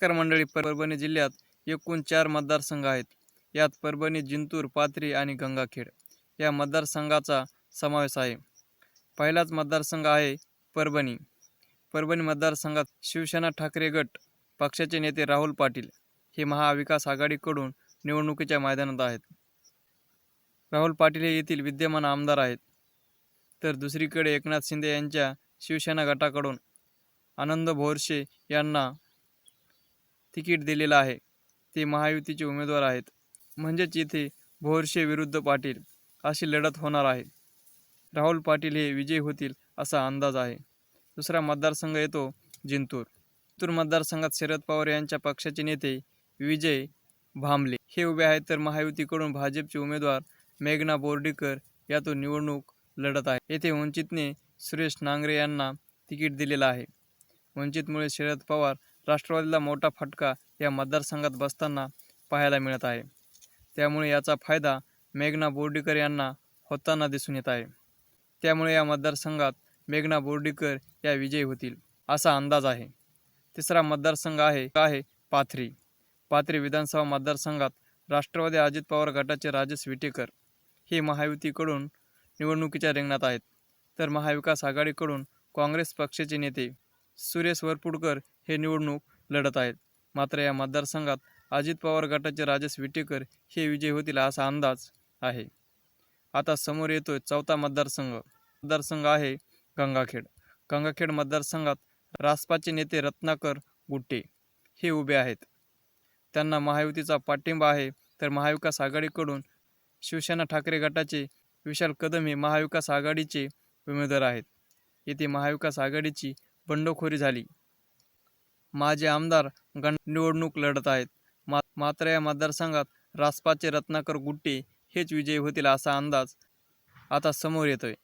नमस्कार मंडळी परभणी जिल्ह्यात एकूण चार मतदारसंघ आहेत. यात परभणी जिंतूर पाथरी आणि गंगाखेड या मतदारसंघाचा समावेश आहे. पहिलाच मतदारसंघ आहे परभणी. परभणी मतदारसंघात शिवसेना ठाकरे गट पक्षाचे नेते राहुल पाटील हे महाविकास आघाडीकडून निवडणुकीच्या मैदानात आहेत. राहुल पाटील हे येथील विद्यमान आमदार आहेत. तर दुसरीकडे एकनाथ शिंदे यांच्या शिवसेना गटाकडून आनंद भोरशे यांना तिकीट दिलेलं आहे. ते महायुतीचे उमेदवार आहेत. म्हणजेच येथे भोरशे विरुद्ध पाटील अशी लढत होणार आहे. राहुल पाटील हे विजयी होतील असा अंदाज आहे. दुसरा मतदारसंघ येतो जिंतूर. जिंतूर मतदारसंघात शरद पवार यांच्या पक्षाचे नेते विजय भांबले हे उभे आहेत तर महायुतीकडून भाजपचे उमेदवार मेघना बोर्डीकर यातून निवडणूक लढत आहे. येथे वंचितने सुरेश नांगरे यांना तिकीट दिलेलं आहे. वंचितमुळे शरद पवार राष्ट्रवादीला मोठा फटका या मतदारसंघात बसताना पाहायला मिळत आहे. त्यामुळे याचा फायदा मेघना बोर्डीकर यांना होताना दिसून येत आहे. त्यामुळे या मतदारसंघात मेघना बोर्डीकर या विजयी होतील असा अंदाज आहे. तिसरा मतदारसंघ आहे आहे पाथरी. पाथरी विधानसभा मतदारसंघात राष्ट्रवादी अजित पवार गटाचे राजेश विटेकर हे महायुतीकडून निवडणुकीच्या रिंगणात आहेत. तर महाविकास आघाडीकडून काँग्रेस पक्षाचे नेते सुरेश वरपुडकर हे निवडणूक लढत आहेत. मात्र या मतदारसंघात अजित पवार गटाचे राजेश विटेकर हे विजयी होतील असा अंदाज आहे. आता समोर येतोय चौथा मतदारसंघ. मतदारसंघ आहे गंगाखेड. गंगाखेड मतदारसंघात रासपाचे नेते रत्नाकर गुट्टे हे उभे आहेत. त्यांना महायुतीचा पाठिंबा आहे तर महाविकास आघाडीकडून शिवसेना ठाकरे गटाचे विशाल कदम हे महाविकास आघाडीचे उमेदवार आहेत. येथे महाविकास आघाडीची बंडखोरी झाली. माजी आमदार गण निवडणूक लढत आहेत. मा मात्र या मतदारसंघात रासपाचे रत्नाकर गुट्टे हेच विजयी होतील असा अंदाज आता समोर येतोय.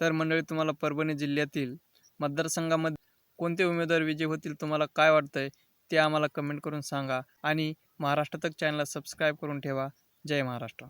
तर मंडळी तुम्हाला परभणी जिल्ह्यातील मतदारसंघामध्ये कोणते उमेदवार विजयी होतील तुम्हाला काय वाटतंय ते आम्हाला कमेंट करून सांगा. आणि महाराष्ट्रातक चॅनलला सबस्क्राईब करून ठेवा. जय महाराष्ट्र.